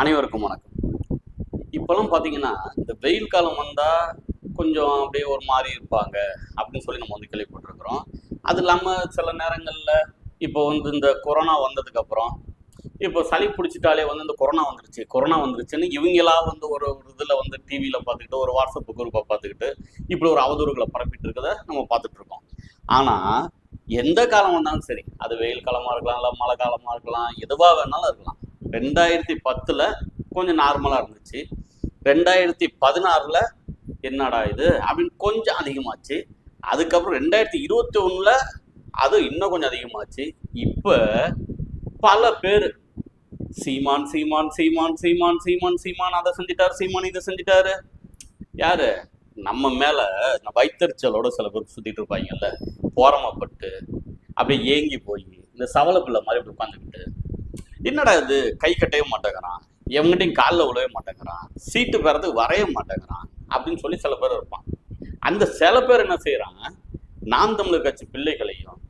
அனைவருக்கும் வணக்கம். இப்போல்லாம் பார்த்தீங்கன்னா இந்த வெயில் காலம் வந்தால் கொஞ்சம் அப்படியே ஒரு மாதிரி இருப்பாங்க அப்படின்னு சொல்லி நம்ம வந்து கேள்விப்பட்டிருக்கிறோம். அது இல்லாமல் சில நேரங்களில் இப்போ வந்து இந்த கொரோனா வந்ததுக்கப்புறம் இப்போ சளி பிடிச்சிட்டாலே வந்து இந்த கொரோனா வந்துருச்சு கொரோனா வந்துருச்சுன்னு இவங்களா வந்து ஒரு ஒரு இதில் வந்து டிவியில் பார்த்துக்கிட்டு ஒரு வாட்ஸ்அப் குரூப்பை பார்த்துக்கிட்டு இப்படி ஒரு அவதூறுகளை பரப்பிட்டு இருக்கதை நம்ம பார்த்துட்டு இருக்கோம். ஆனால் எந்த காலம் வந்தாலும் சரி அது வெயில் காலமாக இருக்கலாம் இல்லை மழை காலமாக இருக்கலாம் எதுவாக வேணாலும் இருக்கலாம். ரெண்டாயிரத்தி பத்தில் கொஞ்சம் நார்மலாக இருந்துச்சு. ரெண்டாயிரத்தி பதினாறில் என்னடா இது? அப்படின்னு கொஞ்சம் அதிகமாச்சு. அதுக்கப்புறம் ரெண்டாயிரத்தி இருபத்தி ஒன்றில் அது இன்னும் கொஞ்சம் அதிகமாச்சு. இப்போ பல பேர் சீமான் சீமான் சீமான் சீமான் சீமான் சீமான் அதை செஞ்சிட்டாரு சீமான் இதை செஞ்சிட்டாரு. யாரு? நம்ம மேல இந்த வைத்தறிச்சலோட சில பேர் சுத்திட்டு இருப்பாங்கல்ல போரமப்பட்டு அப்படியே ஏங்கி போய் இந்த சவல பிள்ளை மாதிரி உட்காந்துக்கிட்டு என்னடா இது? கை கட்டவே மாட்டேங்கிறான். எவங்கிட்டையும் காலில் விழவே மாட்டேங்கிறான். சீட்டு பெறதுக்கு வரைய மாட்டேங்கிறான். அப்படின்னு சொல்லி சில பேர் இருப்பான். அந்த சில பேர் என்ன செய்கிறாங்க நாம் தமிழர் கட்சி பிள்ளைகளையும்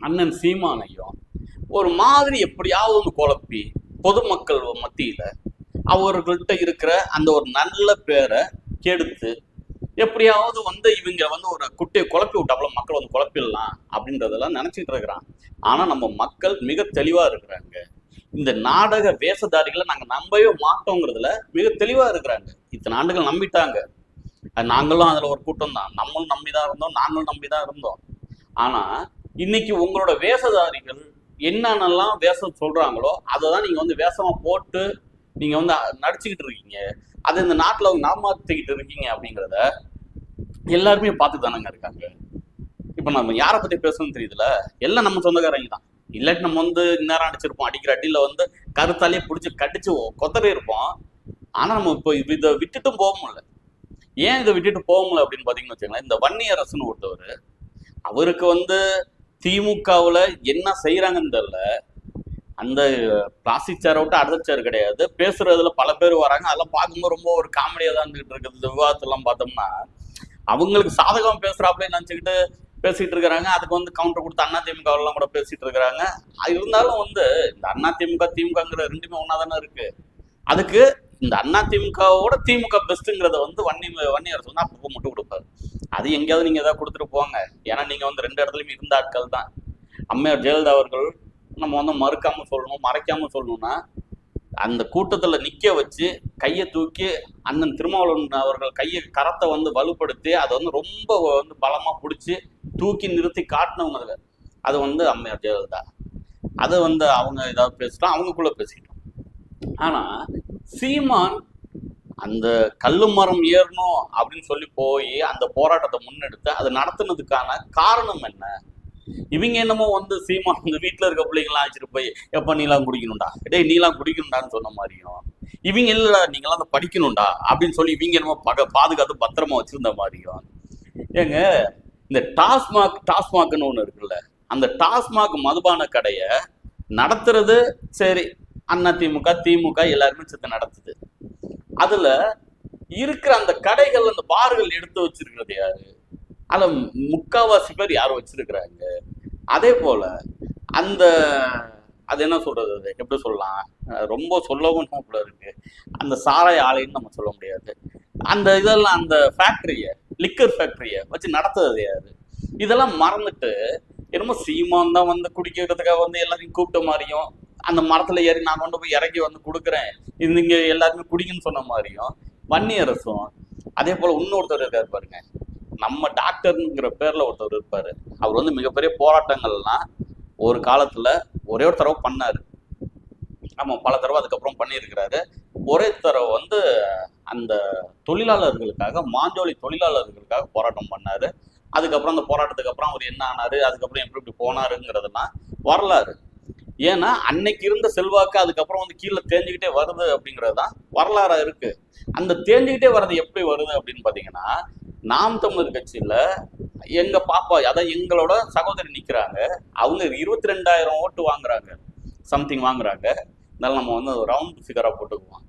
அண்ணன் சீமானையும் ஒரு மாதிரி எப்படியாவது ஒன்று குழப்பி பொதுமக்கள் மத்தியில் அவர்கள்ட்ட இருக்கிற அந்த ஒரு நல்ல பேரை கெடுத்து எப்படியாவது வந்து இவங்க வந்து ஒரு குட்டையை குழப்பி விட்டாப்புல மக்கள் வந்து குழப்பிடலாம் அப்படின்றதெல்லாம் நினச்சிட்டு இருக்கிறான். ஆனால் நம்ம மக்கள் மிக தெளிவாக இருக்கிறாங்க. இந்த நாடக வேஷதாரிகளை நாங்கள் நம்பவே மாட்டோங்கிறதுல மிக தெளிவாக இருக்கிறாங்க. இத்தனை ஆண்டுகள் நம்பிட்டாங்க. அது நாங்களும் அதில் ஒரு கூட்டம் தான். நம்மளும் நம்பிதான் இருந்தோம் நாங்களும் நம்பி தான் இருந்தோம். ஆனால் இன்னைக்கு உங்களோட வேஷதாரிகள் என்னென்னலாம் வேஷம் சொல்கிறாங்களோ அதை தான் நீங்கள் வந்து வேஷமாக போட்டு நீங்கள் வந்து நடிச்சுக்கிட்டு இருக்கீங்க. அது இந்த நாட்டில் அவங்க நாமாத்திக்கிட்டு இருக்கீங்க அப்படிங்கிறத எல்லாருமே பார்த்து தானங்க இருக்காங்க. இப்போ நம்ம யாரை பற்றி பேசணும்னு தெரியுதுல எல்லாம் நம்ம சொந்தக்காரங்க தான். இல்லாட்டி நம்ம வந்து இந்நேரம் அடிச்சிருப்போம். அடிக்கிற அடியில் வந்து கருத்தாலே பிடிச்சி கடிச்சு கொத்தறி இருப்போம். ஆனால் நம்ம இப்போ இதை விட்டுட்டும் போக முடியல. ஏன் இதை விட்டுட்டு போக முடியல அப்படின்னு பார்த்தீங்கன்னு வச்சுக்கோங்களேன் இந்த வன்னியரசுன்னு ஒருத்தவர் அவருக்கு வந்து திமுகவுல என்ன செய்யறாங்கன்னு தெரில அந்த பிளாஸ்டிக் சேரை விட்டு அடுத்த சேர் கிடையாது. பேசுறதுல பல பேர் வராங்க. அதெல்லாம் பார்க்கும்போது ரொம்ப ஒரு காமெடியாக தான் இருந்துகிட்டு இருக்குது. இந்த விவாதத்தெல்லாம் பார்த்தோம்னா அவங்களுக்கு சாதகம் பேசுறாப்லே நினச்சிக்கிட்டு பேசிட்டு இருக்கிறாங்க அதுக்கு வந்து கவுண்டர் கொடுத்து அண்ணா திமுக எல்லாம் கூட பேசிட்டு இருக்கிறாங்க அது இருந்தாலும் வந்து இந்த அண்ணா திமுக திமுகங்கிற ரெண்டுமே ஒன்றா தானே இருக்கு. அதுக்கு இந்த அண்ணா திமுகவோட திமுக பெஸ்ட்டுங்கிறத வந்து வன்னி அரசு வந்து அப்பப்போ மட்டும் கொடுப்பாரு. அது எங்கேயாவது நீங்கள் ஏதாவது கொடுத்துட்டு போங்க. ஏன்னா நீங்கள் வந்து ரெண்டு இடத்துலையுமே இருந்த ஆட்கள் தான். அம்மையார் ஜெயலலிதா அவர்கள் நம்ம வந்து மறுக்காமல் சொல்லணும் மறைக்காமல் சொல்லணும்னா அந்த கூட்டத்துல நிக்க வச்சு கையை தூக்கி அண்ணன் திருமாவளவன் அவர்கள் கையை கரத்தை வந்து வலுப்படுத்தி அதை வந்து ரொம்ப வந்து பலமா பிடிச்சி தூக்கி நிறுத்தி காட்டினவங்க அதுல. அது வந்து அம்மையார் ஜெயலலிதா. அதை வந்து அவங்க ஏதாவது பேசிட்டோம் அவங்கக்குள்ள பேசிட்டோம் ஆனா சீமான் அந்த கல்லு மரம் ஏறணும் அப்படின்னு சொல்லி போய் அந்த போராட்டத்தை முன்னெடுத்து அதை நடத்துனதுக்கான காரணம் என்ன? இவங்க என்னமோ வந்து சீமா இந்த வீட்டில் இருக்க பிள்ளைங்களாம் வச்சுட்டு போய் எப்போ நீலாம் குடிக்கணும்டா. டேய் நீலாம் குடிக்கணும்டான்னு சொன்ன மாதிரியும் இவங்க இல்லைடா நீங்களாம் அதை படிக்கணும்டா அப்படின்னு சொல்லி இவங்க என்னமோ பக பாதுகாத்து பத்திரமா வச்சிருந்த மாதிரியும். ஏங்க இந்த டாஸ்மாக் டாஸ்மாக்னு ஒன்று இருக்குல்ல அந்த டாஸ்மாக் மதுபான கடையை நடத்துறது சரி அண்ணா திமுக திமுக எல்லாருமே சேர்த்து நடத்துது. அதில் இருக்கிற அந்த கடைகள் அந்த பார்கள் எடுத்து வச்சிருக்கிறது யாரு? அதை முக்காவாசி பேர் யாரும் வச்சிருக்கிறாங்க? அதே போல அந்த அது என்ன சொல்றது அது? எப்படி சொல்லலாம்? ரொம்ப சொல்லவும் போல இருக்கு. அந்த சாராய ஆலைன்னு நம்ம சொல்ல முடியாது. அந்த இதெல்லாம் அந்த ஃபேக்ட்ரியை லிக்கர் ஃபேக்ட்ரியை வச்சு நடத்துறது யாரு? இதெல்லாம் மறந்துட்டு என்னமோ சீமான் தான் வந்து குடிக்கிறதுக்காக வந்து எல்லாரையும் கூப்பிட்ட மாதிரியும் அந்த மரத்துல ஏறி நான் கொண்டு போய் இறக்கி வந்து கொடுக்குறேன். இது நீங்க எல்லாருமே குடிங்கன்னு சொன்ன மாதிரியும் வன்னியரசும் அதே போல இன்னொருத்தர் இருக்காரு பாருங்க. நம்ம டாக்டருங்கிற பேர்ல ஒருத்தர் இருப்பாரு. அவர் வந்து மிகப்பெரிய போராட்டங்கள்லாம் ஒரு காலத்துல ஒரே ஒரு தடவை பண்ணாரு. ஆமாம் பல தடவை அதுக்கப்புறம் பண்ணியிருக்கிறாரு. ஒரே தடவை வந்து அந்த தொழிலாளர்களுக்காக மாஞ்சோலி தொழிலாளர்களுக்காக போராட்டம் பண்ணாரு. அதுக்கப்புறம் அந்த போராட்டத்துக்கு அப்புறம் அவர் என்ன ஆனாரு அதுக்கப்புறம் எப்படி இப்படி போனாருங்கிறதெல்லாம் வரலாறு. ஏன்னா அன்னைக்கு இருந்த செல்வாக்கு அதுக்கப்புறம் வந்து கீழே தேஞ்சுக்கிட்டே வருது அப்படிங்கிறது தான் வரலாறாக இருக்கு. அந்த தேஞ்சுக்கிட்டே வர்றது எப்படி வருது அப்படின்னு பார்த்தீங்கன்னா நாம் தமிழர் கட்சியில எங்க பாப்பா அதான் எங்களோட சகோதரி நிக்கிறாங்க. அவங்க இருபத்தி ரெண்டாயிரம் ஓட்டு வாங்குறாங்க. சம்திங் வாங்குறாங்க. இருந்தாலும் நம்ம வந்து ரவுண்ட் ஃபிகரா போட்டுக்குவோம்.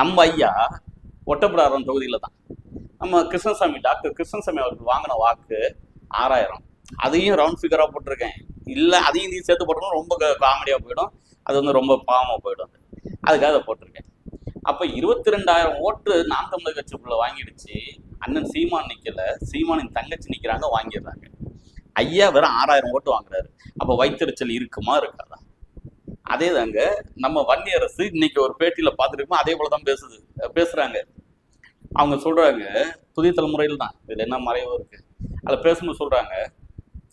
நம்ம ஐயா ஒட்டப்பிடாரம் தொகுதியில தான். நம்ம கிருஷ்ணசாமி டாக்டர் கிருஷ்ணசாமி அவருக்கு வாங்கின வாக்கு ஆறாயிரம். அதையும் ரவுண்ட் ஃபிகரா போட்டிருக்கேன். இல்லை அதையும் நீ சேர்த்து போட்டோம்னா ரொம்ப காமெடியாக போயிடும். அது வந்து ரொம்ப பாவமாக போயிடும். அதுக்காக அதை போட்டிருக்கேன். அப்போ இருபத்தி ரெண்டாயிரம் ஓட்டு நாம் தமிழர் கட்சிக்குள்ள வாங்கிடுச்சு. அண்ணன் சீமான் நிக்கல சீமானின் தங்கச்சி நிக்கிறாங்க வாங்கிடுறாங்க. ஐயா வெறும் ஆறாயிரம் ஓட்டு வாங்குறாரு. அப்ப வைத்தறிச்சல் இருக்குமா இருக்காதா? அதே தாங்க நம்ம வன்னி அரசு இன்னைக்கு ஒரு பேட்டியில பார்த்துருக்கோம் அதே போலதான் பேசுது பேசுறாங்க. அவங்க சொல்றாங்க புதிய தலைமுறையில் தான் இதுல என்ன மறைவு இருக்கு? அதுல பேசும்போது சொல்றாங்க.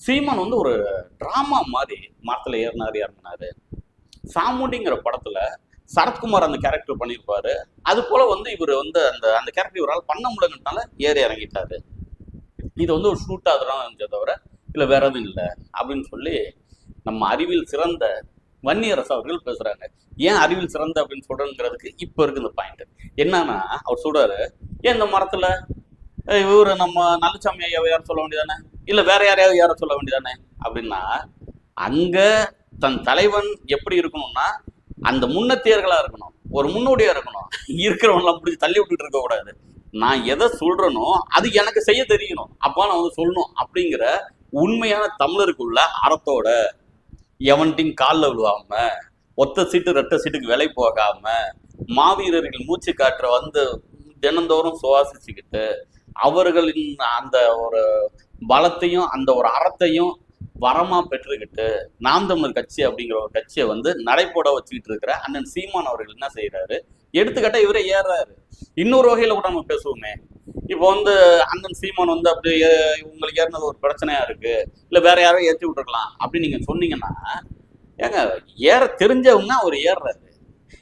சீமான் வந்து ஒரு டிராமா மாதிரி மரத்துல ஏறினாரு இறங்கினாரு. சாமுண்டிங்கிற படத்துல சரத்குமார் அந்த கேரக்டர் பண்ணியிருப்பாரு. அது போல வந்து இவர் வந்து அந்த அந்த கேரக்டர் இவரால் பண்ண முடியலன்றனால ஏறி இறங்கிட்டாரு. இது வந்து ஒரு ஷூட் அதெல்லாம் இருந்ததை தவிர இல்லை வேற எதுவும் இல்லை அப்படின்னு சொல்லி நம்ம அறிவில் சிறந்த வன்னியரசு அவர்கள் பேசுறாங்க. ஏன் அறிவில் சிறந்த அப்படின்னு சொல்றேங்கிறதுக்கு இப்போ இருக்கு இந்த பாயிண்ட் என்னன்னா அவர் சொல்றாரு ஏன் இந்த மரத்துல இவர் நம்ம நல்லசாமி ஐயாவை யாரும் சொல்ல வேண்டியதானே? இல்லை வேற யாரையாவது யாரும் சொல்ல வேண்டியதானே? அப்படின்னா அங்க தன் தலைவன் எப்படி இருக்கணும்னா அந்த முன்னத்தியர்களா இருக்கணும். ஒரு முன்னோடியா இருக்கணும். இருக்கிறவங்களாம் பிடிச்சி தள்ளி விட்டுட்டு இருக்க கூடாது. நான் எதை சொல்றேனோ அது எனக்கு செய்ய தெரியணும். அப்பா நான் வந்து சொல்லணும் அப்படிங்கிற உண்மையான தமிழருக்குள்ள அறத்தோட எவன்ட்டையும் காலில் விழுவாம ஒத்த சீட்டு ரெட்ட சீட்டுக்கு விலை போகாம மாவீரர்கள் மூச்சு காற்ற வந்து தினந்தோறும் சுவாசிச்சுக்கிட்டு அவர்களின் அந்த ஒரு பலத்தையும் அந்த ஒரு அறத்தையும் வரமா பெற்றுக்கிட்டு நாம் தமிழர் கட்சி அப்படிங்கிற ஒரு கட்சியை வந்து நடைபோட வச்சுக்கிட்டு இருக்கிற அண்ணன் சீமான் அவர்கள் என்ன செய்யறாரு எடுத்துக்கிட்டா இவரே ஏறுறாரு. இன்னொரு வகையில கூட நம்ம பேசுவோமே. இப்போ வந்து அண்ணன் சீமான் வந்து அப்படி உங்களுக்கு ஏறினது ஒரு பிரச்சனையா இருக்கு. இல்ல வேற யாரோ ஏற்றி விட்டுருக்கலாம் அப்படின்னு நீங்க சொன்னீங்கன்னா ஏங்க ஏற தெரிஞ்சவங்க அவர் ஏறுறாரு.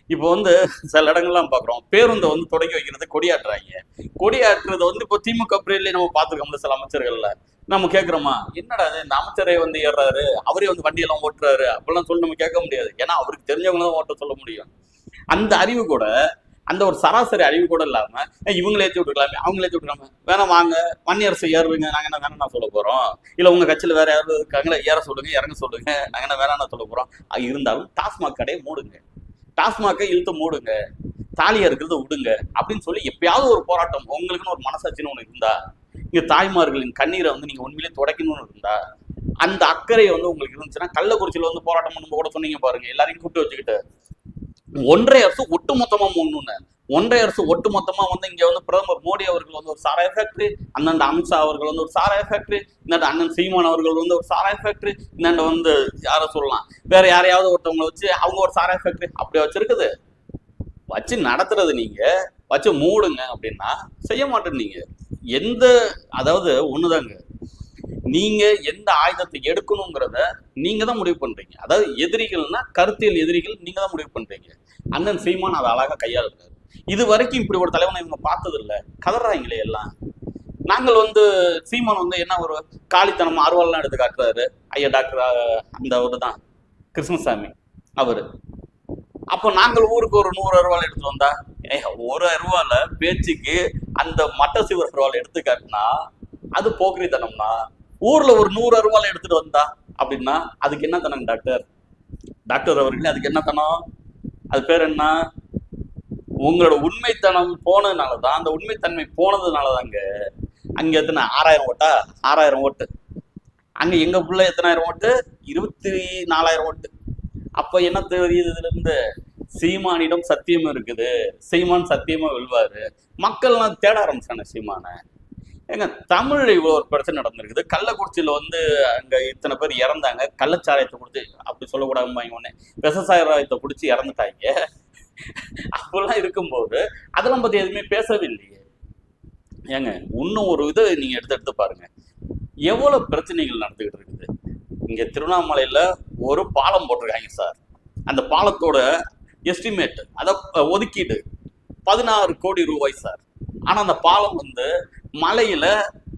இப்போ வந்து சில இடங்கள்லாம் பார்க்குறோம். பேருந்தை வந்து தொடங்கி வைக்கிறது கொடியாட்டுறாங்க கொடியாட்டுறது வந்து இப்போ திமுக பிரிவிலே நம்ம பார்த்துருக்கோம்ல சில அமைச்சர்கள்ல. நம்ம கேட்குறோமா? என்னடா இது? இந்த அமைச்சரே வந்து ஏறுறாரு. அவரே வந்து வண்டியெல்லாம் ஓட்டுறாரு. அப்படிலாம் சொல்லி நம்ம கேட்க முடியாது. ஏன்னா அவருக்கு தெரிஞ்சவங்க தான் ஓட்ட சொல்ல முடியும். அந்த அறிவு கூட அந்த ஒரு சராசரி அறிவு கூட இல்லாம இவங்களே ஏற்றி விட்டுக்கலாமே அவங்கள ஏற்றி விட்டுக்கலாமே வேணாம் வாங்க. வன்னியரசு ஏறுவீங்க நாங்க என்ன வேணாம் சொல்ல போறோம். இல்ல உங்க கட்சியில வேற யாரும் இருக்காங்களா? ஏற சொல்லுங்க. இறங்க சொல்லுங்க. நாங்க என்ன வேணாம் சொல்ல போறோம். இருந்தாலும் டாஸ்மாக் கடையை மூடுங்க. டாஸ்மாக்கை இழுத்து மூடுங்க தாலியா இருக்கிறத விடுங்க அப்படின்னு சொல்லி எப்பயாவது ஒரு போராட்டம் உங்களுக்குன்னு ஒரு மனசாட்சின்னு ஒன்று இருந்தா இங்க தாய்மார்களின் கண்ணீரை வந்து நீங்க உண்மையிலே துடைக்கணும்னு இருந்தா அந்த அக்கறை வந்து உங்களுக்கு இருந்துச்சுன்னா கள்ளக்குறிச்சியில வந்து போராட்டம் பண்ணும்போது கூட சொன்னீங்க பாருங்க எல்லாரையும் கூப்பிட்டு வச்சுக்கிட்டு ஒன்றரை அரசு ஒட்டுமொத்தமா முன்னுன்னு ஒன்றை அரசு ஒட்டுமொத்தமா வந்து இங்க வந்து பிரதமர் மோடி அவர்கள் வந்து ஒரு சாராய ஃபேக்டரி அண்ணன் அமித்ஷா அவர்கள் வந்து ஒரு சாராய ஃபேக்டரி இந்தாண்ட அண்ணன் சீமான் அவர்கள் வந்து ஒரு சாராய ஃபேக்டரி இந்தாண்ட வந்து யாரை சொல்லலாம். வேற யாரையாவது ஒருத்தவங்களை வச்சு அவங்க ஒரு சாராய ஃபேக்டரி அப்படி வச்சிருக்குது. வச்சு நடத்துறது நீங்க வச்சு மூடுங்க அப்படின்னா செய்ய மாட்டேன்னீங்க எந்த அதாவது ஒண்ணுதாங்க. நீங்க எந்த ஆயுதத்தை எடுக்கணுங்கிறத நீங்க தான் முடிவு பண்றீங்க. அதாவது எதிரிகள்னா கருத்தியல் எதிரிகள் நீங்க தான் முடிவு பண்றீங்க. அண்ணன் சீமான் அதை அழகா கையாளுறாரு. இது வரைக்கும் இப்படி ஒரு தலைவனை இவங்க பார்த்தது இல்லை கதறாங்களே எல்லாம். நாங்கள் வந்து சீமான் வந்து என்ன ஒரு காலித்தனம் அருவாள்லாம் எடுத்து காட்டுறாரு. ஐயா டாக்டர் அந்த அவரு தான். கிருஷ்ணசாமி அவரு. அப்போ நாங்கள் ஊருக்கு ஒரு நூறு அருவாள் எடுத்துட்டு வந்தா ஏ ஒரு அருவால பேச்சுக்கு அந்த மட்ட சிவர் அருவாள் எடுத்து காட்டினா அது போக்கிரித்தனம்னா ஊர்ல ஒரு நூறு அருவாள் எடுத்துட்டு வந்தா அப்படின்னா அதுக்கு என்ன தனம் டாக்டர்? டாக்டர் அவர்களே அதுக்கு என்ன தனம்? அது பேர் என்ன? உங்களோட உண்மைத்தனம் போனதுனால தான் அந்த உண்மைத்தன்மை போனதுனால தாங்க அங்க எத்தனை? ஆறாயிரம் ஓட்டா? ஆறாயிரம் ஓட்டு. அங்க எங்க புள்ள எத்தனாயிரம் ஓட்டு? இருபத்தி நாலாயிரம் ஓட்டு. அப்ப என்ன தெரியுது இதுல இருந்து சீமானிடம் சத்தியம் இருக்குது. சீமான் சத்தியமா வெல்வாரு. மக்கள்லாம் தேட ஆரம்பிச்சாங்க சீமானை. ஏங்க தமிழ்ல இவ்வளோ ஒரு பிரச்சனை நடந்திருக்குது. கள்ளக்குறிச்சியில் வந்து அங்கே இத்தனை பேர் இறந்தாங்க. கள்ளச்சாராயத்தை கொடுத்து அப்படி சொல்லக்கூடாதும்பாங்க ஒன்று விவசாயத்தை பிடிச்சி இறந்துட்டாங்க. அப்பெல்லாம் இருக்கும்போது அதெல்லாம் பத்தி எதுவுமே பேசவே இல்லையே ஏங்க இன்னும் ஒரு இதை நீங்க எடுத்து எடுத்து பாருங்க. எவ்வளவு பிரச்சனைகள் நடந்துகிட்டு இருக்குது? இங்க திருவண்ணாமலையில ஒரு பாலம் போட்டிருக்காங்க சார். அந்த பாலத்தோட எஸ்டிமேட் அத ஒதுக்கீடு பதினாறு கோடி ரூபாய் சார். ஆனா அந்த பாலம் வந்து மலையில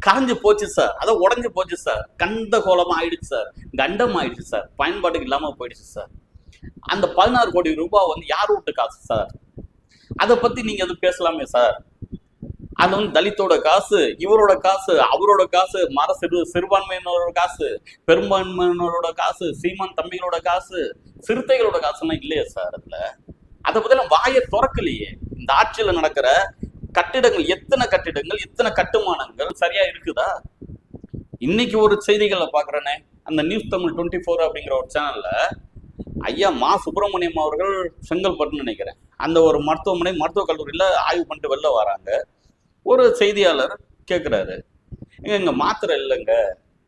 கரைஞ்சு போச்சு சார். அதை உடஞ்சி போச்சு சார். கண்ட கோலமா ஆயிடுச்சு சார். கண்டம் ஆயிடுச்சு சார். பயன்பாட்டுக்கு இல்லாம போயிடுச்சு சார். அந்த பதினாறு கோடி ரூபாய் வந்து யார் வீட்டு காசு சார்? அதை பத்தி நீங்க எதுவும் பேசலாமே சார்? அது வந்து தலித்தோட காசு இவரோட காசு அவரோட காசு மர சிறு சிறுபான்மையினரோட காசு பெரும்பான்மையினரோட காசு சீமான் தம்பிகளோட காசு சிறுத்தைகளோட காசுலாம் இல்லையே சார் அதுல. அதை பத்தி வாயை திறக்கலையே. இந்த ஆட்சியில நடக்கிற கட்டிடங்கள் எத்தனை கட்டிடங்கள் எத்தனை கட்டுமானங்கள் சரியா இருக்குதா? இன்னைக்கு ஒரு செய்திகளை பாக்குறேனே அந்த நியூஸ் தமிழ் டுவெண்ட்டி ஃபோர் அப்படிங்கிற ஒரு சேனல்ல ஐயா மா சுப்பிரமணியம் அவர்கள் செங்கல்பட்டுன்னு நினைக்கிறேன். அந்த ஒரு மருத்துவமனை மருத்துவக் கல்லூரியில் ஆய்வு பண்ணிட்டு வெளில வராங்க. ஒரு செய்தியாளர் கேட்குறாரு எங்க இங்கே மாத்திரை இல்லைங்க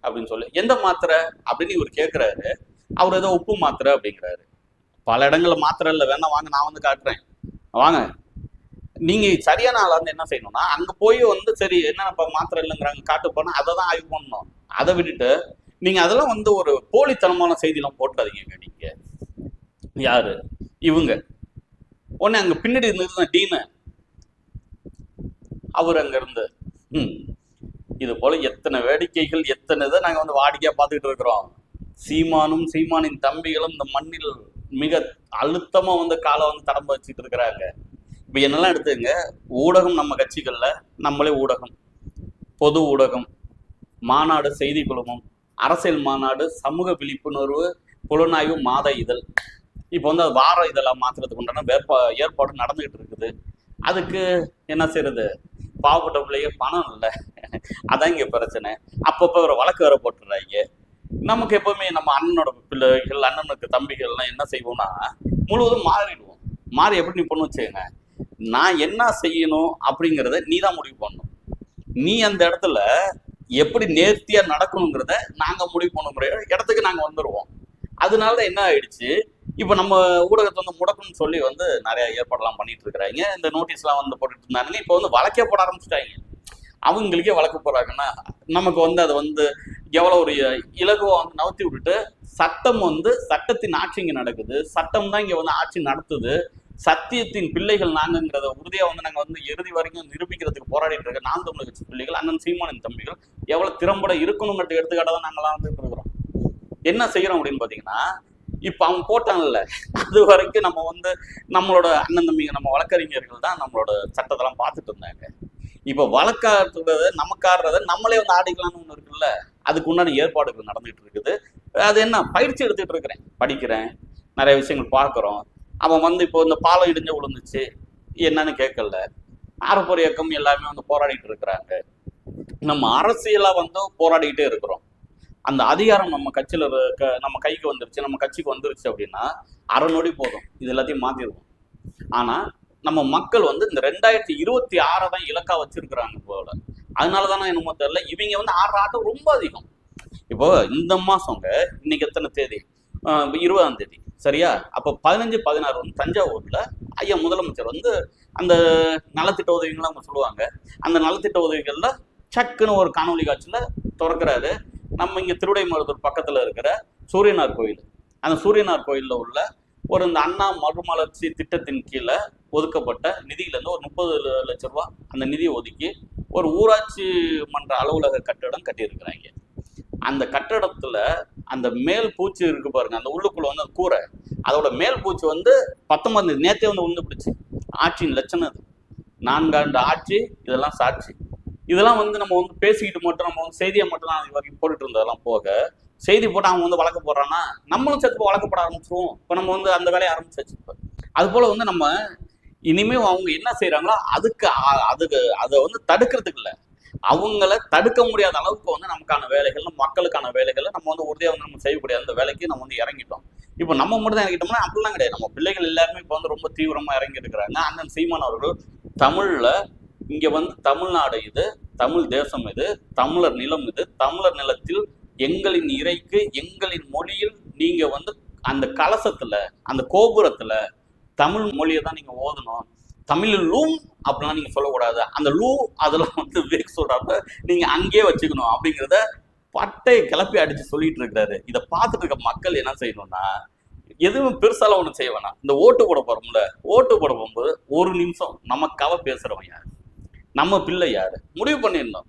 அப்படின்னு சொல்லி எந்த மாத்திரை? அப்படின்னு இவர் கேட்குறாரு அவர் ஏதோ உப்பு மாத்திரை அப்படிங்கிறாரு. பல இடங்களில் மாத்திரை இல்லை. வேணா வாங்க நான் வந்து காட்டுறேன். வாங்க. நீங்க சரியான ஆளா வந்து என்ன செய்யணும்னா அங்க போய் வந்து சரி என்ன இப்ப மாத்திரை இல்லைங்கிறாங்க காட்டு போனா அதை தான் ஆய்வு பண்ணணும். அதை விட்டுட்டு நீங்க அதெல்லாம் வந்து ஒரு போலித்தனமான செய்தியெல்லாம் போட்டாதீங்க நீங்க. யாரு? இவங்க. உடனே அங்க பின்னாடி இருந்தது டீன அவர் அங்க இருந்து ம் இது போல எத்தனை வேடிக்கைகள் எத்தனை இதை நாங்க வந்து வாடிக்கையா பார்த்துக்கிட்டு இருக்கிறோம். சீமானும் சீமானின் தம்பிகளும் இந்த மண்ணில் மிக அழுத்தமா வந்து காலை வந்து தடம்ப வச்சுட்டு இருக்கிறாங்க. இப்ப என்னெல்லாம் எடுத்துங்க ஊடகம் நம்ம கட்சிகள்ல நம்மளே ஊடகம். பொது ஊடகம் மாநாடு செய்தி குழுமம் அரசியல் மாநாடு சமூக விழிப்புணர்வு புலனாய்வு மாத இதழ். இப்போ வந்து அது இதெல்லாம் இதழாக மாத்துறதுக்கு உண்டான வேற்பா ஏற்பாடு நடந்துகிட்டு இருக்குது. அதுக்கு என்ன செய்யறது பாவப்பட்ட பிள்ளைய பணம் இல்லை. அதான் இங்க பிரச்சனை. அப்பப்போ ஒரு வழக்கு வேற போட்டுடுறாங்க நமக்கு எப்பவுமே நம்ம அண்ணனோட பிள்ளைகள் அண்ணனுக்கு தம்பிகள்லாம் என்ன செய்வோம்னா முழுவதும் மாறிடுவோம். மாறி எப்படி நீ பொண்ணு வச்சுக்கோங்க. நான் என்ன செய்யணும் அப்படிங்கிறத நீ தான் முடிவு பண்ணணும். நீ அந்த இடத்துல எப்படி நேர்த்தியா நடக்கணுங்கிறத நாங்க முடிவு பண்ணுங்கிற இடத்துக்கு நாங்க வந்துடுவோம் அதனால தான் என்ன ஆயிடுச்சு? இப்போ நம்ம ஊடகத்தை வந்து முடக்கணும்னு சொல்லி வந்து நிறைய ஏற்பாடெல்லாம் பண்ணிட்டு இருக்கிறாங்க இந்த நோட்டீஸ்லாம் வந்து போட்டுட்டு இருந்தாங்க இப்போ வந்து வழக்கே போட ஆரம்பிச்சிட்டாங்க. அவங்களுக்கே வழக்கு போடுறாங்கன்னா நமக்கு வந்து அதை வந்து எவ்வளோ ஒரு இலகுவாக வந்து நவுத்தி விட்டுட்டு சட்டம் வந்து சட்டத்தின் ஆட்சி இங்கே நடக்குது. சட்டம் தான் இங்கே வந்து ஆட்சி நடத்துது. சத்தியத்தின் பிள்ளைகள் நாங்கிறத உறுதியாக வந்து நாங்கள் வந்து இறுதி வரைக்கும் நிரூபிக்கிறதுக்கு போராடிட்டு இருக்க நாம் தமிழ் கட்சி பிள்ளைகள் அண்ணன் சீமானின் தம்பிகள் எவ்வளோ திறம்பட இருக்கணுங்கிறது எடுத்துக்காட்டாக தான் நாங்களாம் வந்துட்டு இருக்கிறோம். என்ன செய்யறோம் அப்படின்னு பார்த்தீங்கன்னா இப்போ அவன் போட்டான்ல அது வரைக்கும் நம்ம வந்து நம்மளோட அண்ணன் தம்பிங்க நம்ம வழக்கறிஞர்கள் தான் நம்மளோட சட்டத்தெல்லாம் பார்த்துட்டு இருந்தாங்க. இப்போ வழக்காடுறத நமக்காடுறத நம்மளே வந்து ஆடிக்கலாம்னு ஒன்று இருக்குல்ல அதுக்கு உண்டான ஏற்பாடுகள் நடந்துகிட்டு இருக்குது. அது என்ன பயிற்சி எடுத்துகிட்டு இருக்கிறேன். படிக்கிறேன் நிறைய விஷயங்கள் பார்க்குறோம். அவன் வந்து இப்போ இந்த பாலம் இடிஞ்சு விழுந்துச்சு என்னன்னு கேட்கல. ஆரப்போர் இயக்கம் எல்லாமே வந்து போராடிட்டு இருக்கிறாங்க. நம்ம அரசியலாக வந்து போராடிக்கிட்டே இருக்கிறோம். அந்த அதிகாரம் நம்ம கட்சியில இருக்க நம்ம கைக்கு வந்துருச்சு நம்ம கட்சிக்கு வந்துருச்சு அப்படின்னா அரை நொடி போதும். இது எல்லாத்தையும் மாத்திடுவோம். ஆனா நம்ம மக்கள் வந்து இந்த ரெண்டாயிரத்தி இருபத்தி ஆறை தான் இலக்கா வச்சிருக்கிறாங்க போல. அதனால தானே என்னமோ தெரியல. இவங்க வந்து ஆடுற ஆட்டம் ரொம்ப அதிகம். இப்போ இந்த மாசங்க இன்னைக்கு எத்தனை தேதி? இருபதாம் தேதி. சரியா? அப்போ பதினஞ்சு பதினாறு வந்து தஞ்சாவூர்ல ஐயா முதலமைச்சர் வந்து அந்த நலத்திட்ட உதவிகள்லாம் அவங்க சொல்லுவாங்க. அந்த நலத்திட்ட உதவிகள்ல சக்குன்னு ஒரு காணொலி காட்சியில் திறக்கிறாரு. நம்ம இங்கே திருவிடைமருதூர் பக்கத்தில் இருக்கிற சூரியனார் கோயில். அந்த சூரியனார் கோயிலில் உள்ள ஒரு இந்த அண்ணா மறுமலர்ச்சி திட்டத்தின் கீழே ஒதுக்கப்பட்ட நிதியிலேருந்து ஒரு முப்பது லட்சம் ரூபா அந்த நிதியை ஒதுக்கி ஒரு ஊராட்சி மன்ற அலுவலக கட்டடம் கட்டியிருக்கிறாங்க. அந்த கட்டடத்துல அந்த மேல் பூச்சி இருக்கு பாருங்க அந்த உள்ளுக்குள்ள வந்து அந்த கூரை. அதோட மேல் பூச்சி வந்து பத்தொன்பது நேத்தே வந்து உழுந்து பிடிச்சி ஆட்சியின் லட்சணம் அது. நான்காண்டு ஆட்சி இதெல்லாம் சாட்சி. இதெல்லாம் வந்து நம்ம வந்து பேசிக்கிட்டு மட்டும் நம்ம வந்து செய்தியை மட்டும் தான் இது வரைக்கும் போட்டுட்டு இருந்ததெல்லாம் போக செய்தி போட்டு அவன் வந்து வழக்கு போடுறான்னா நம்மளும் சேர்த்து வழக்கு போட ஆரம்பிச்சிருவோம். இப்போ நம்ம வந்து அந்த வேலையை ஆரம்பிச்சாச்சு இப்போ. அது போல வந்து நம்ம இனிமே அவங்க என்ன செய்யறாங்களோ அதுக்கு அதுக்கு அதை வந்து தடுக்கிறதுக்கு இல்லை. அவங்கள தடுக்க முடியாத அளவுக்கு வந்து நமக்கான வேலைகள் மக்களுக்கான வேலைகளை நம்ம வந்து உறுதியாக வந்து நம்ம செய்யக்கூடிய அந்த வேலைக்கு நம்ம வந்து இறங்கிட்டோம். இப்போ நம்ம மட்டும் தான் இறங்கிட்டோம்னா அப்படிலாம் கிடையாது. நம்ம பிள்ளைகள் எல்லாருமே இப்போ வந்து ரொம்ப தீவிரமாக இறங்கி இருக்கிறாங்க அண்ணன் சீமான் அவர்கள் தமிழில் இங்கே வந்து தமிழ்நாடு இது தமிழ் தேசம் இது தமிழர் நிலம் இது தமிழர் நிலத்தில் எங்களின் இறைக்கு எங்களின் மொழியில் நீங்க வந்து அந்த கலசத்துல அந்த கோபுரத்துல தமிழ் மொழியை தான் நீங்க ஓதணும். தமிழில் லூம் அப்படிலாம் நீங்க சொல்லக்கூடாது. அந்த லூ அதெல்லாம் வந்து வேக் சொல்றப்ப நீங்க அங்கேயே வச்சுக்கணும் அப்படிங்கிறத பட்டையை கிளப்பி அடிச்சு சொல்லிட்டு இருக்கிறாரு. இதை பார்த்துட்டு இருக்க மக்கள் என்ன செய்யணும்னா எதுவும் பெருசாலாம் ஒன்று செய்ய வேணாம். இந்த ஓட்டு போட போறோம்ல ஓட்டு போட போகும்போது ஒரு நிமிஷம் நமக்காக பேசுறவன் யார்? நம்ம பிள்ளை யாரு? முடிவு பண்ணிடணும்.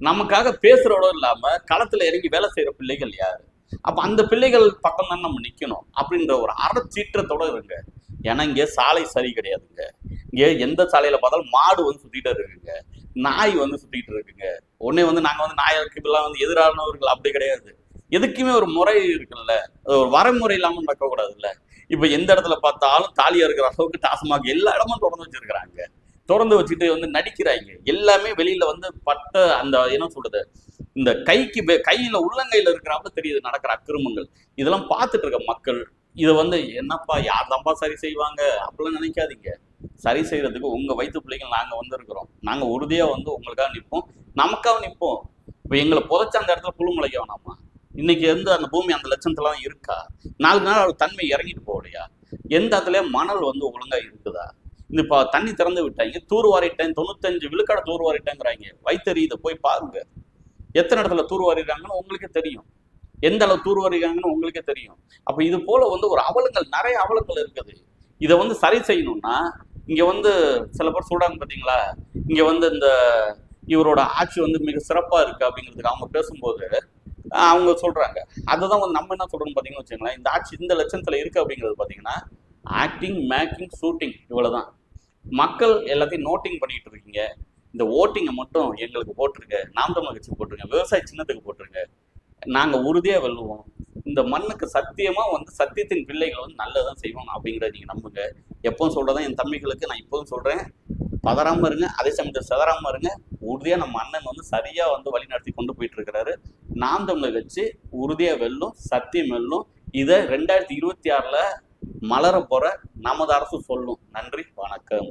நமக்காக பேசுறோட இல்லாம களத்துல இறங்கி வேலை செய்யற பிள்ளைகள் யாரு? அப்ப அந்த பிள்ளைகள் பக்கம் தான் நம்ம நிக்கணும் அப்படின்ற ஒரு அறச்சீற்றத்தோட இருங்க. ஏன்னா இங்க சாலை சரி கிடையாதுங்க. இங்க எந்த சாலையில பார்த்தாலும் மாடு வந்து சுத்திட்டு இருக்குங்க. நாய் வந்து சுத்திட்டு இருக்குங்க. உடனே வந்து நாங்க வந்து நாயருக்கு இப்பெல்லாம் வந்து எதிரானவர்கள் அப்படி கிடையாது. எதுக்குமே ஒரு முறை இருக்குல்ல. ஒரு வரைமுறை இல்லாம நடக்க கூடாதுல்ல இப்ப எந்த இடத்துல பார்த்தாலும் தாலியா இருக்கிற அளவுக்கு டாஸ்மாக் எல்லா இடமும் தொடர்ந்து வச்சிருக்கிறாங்க. திறந்து வச்சுட்டு வந்து நடிக்கிறாங்க. எல்லாமே வெளியில வந்து பட்ட அந்த என்ன சொல்றது இந்த கைக்கு கையில உள்ளங்கையில இருக்கிறாப்புல தெரியுது நடக்கிற அக்கிரமங்கள். இதெல்லாம் பார்த்துட்டு இருக்க மக்கள் இதை வந்து என்னப்பா யார் தான்ப்பா சரி செய்வாங்க? அப்படிலாம் நினைக்காதீங்க. சரி செய்யறதுக்கு உங்க வயிற்று பிள்ளைகள் நாங்க வந்திருக்கிறோம். நாங்க உறுதியா வந்து உங்களுக்காக நிற்போம். நமக்காக நிற்போம். இப்போ எங்களை புதைச்ச அந்த இடத்துல புழு முளைக்க வேணாமா? இன்னைக்கு எந்த அந்த பூமி அந்த லட்சத்துலாம் இருக்கா? நாலு நாள் அவர் தன்மை இறங்கிட்டு போகலையா? எந்த இடத்துல மணல் வந்து ஒழுங்கா இருக்குதா? இந்த இப்போ தண்ணி திறந்து விட்டாங்க. தூர்வாரிட்டேன் தொண்ணூத்தஞ்சு விழுக்காடு தூர்வாரிட்டேங்கிறாங்க. வைத்தறி இதை போய் பாருங்க. எத்தனை இடத்துல தூர்வாரிடுறாங்கன்னு உங்களுக்கே தெரியும். எந்த அளவு தூர்வாரிக்காங்கன்னு உங்களுக்கே தெரியும். அப்போ இது போல வந்து ஒரு அவலங்கள் நிறைய அவலங்கள் இருக்குது. இதை வந்து சரி செய்யணும்னா இங்கே வந்து சில பேர் சொல்கிறாங்க பார்த்தீங்களா இங்கே வந்து இந்த இவரோட ஆட்சி வந்து மிக சிறப்பாக இருக்குது அப்படிங்கிறதுக்கு அவங்க பேசும்போது அவங்க சொல்கிறாங்க அதுதான் வந்து நம்ம என்ன சொல்கிறோம் பார்த்தீங்கன்னு வச்சுங்களேன் இந்த ஆட்சி இந்த லட்சத்தில் இருக்குது அப்படிங்கிறது பார்த்தீங்கன்னா ஆக்டிங் மேக்கிங் ஷூட்டிங் இவ்வளவுதான். மக்கள் எல்லாத்தையும் நோட்டிங் பண்ணிட்டு இருக்கீங்க. இந்த ஓட்டிங்கை மட்டும் எங்களுக்கு போட்டிருங்க. நாம் தமிழ் கட்சி போட்டிருங்க. விவசாய சின்னத்துக்கு போட்டிருங்க. நாங்கள் உறுதியாக வெல்லுவோம். இந்த மண்ணுக்கு சத்தியமாக வந்து சத்தியத்தின் பிள்ளைகள் வந்து நல்லதான் செய்வோம் அப்படிங்கிறத நீங்கள் நம்புங்க. எப்பவும் சொல்றதான் என் தம்பிகளுக்கு நான் இப்போவும் சொல்கிறேன் பதறாமல் இருங்க. அதே சமயத்தில் சிதறாமல் இருங்க. உறுதியாக நம்ம அண்ணன் வந்து சரியாக வந்து வழிநடத்தி கொண்டு போயிட்டு இருக்கிறாரு. நாம் தமிழர் கட்சி உறுதியாக வெல்லும் சத்தியம் வெல்லும். இதை ரெண்டாயிரத்தி இருபத்தி ஆறில் மலர போற நமது அரசு சொல்லும் நன்றி வணக்கம்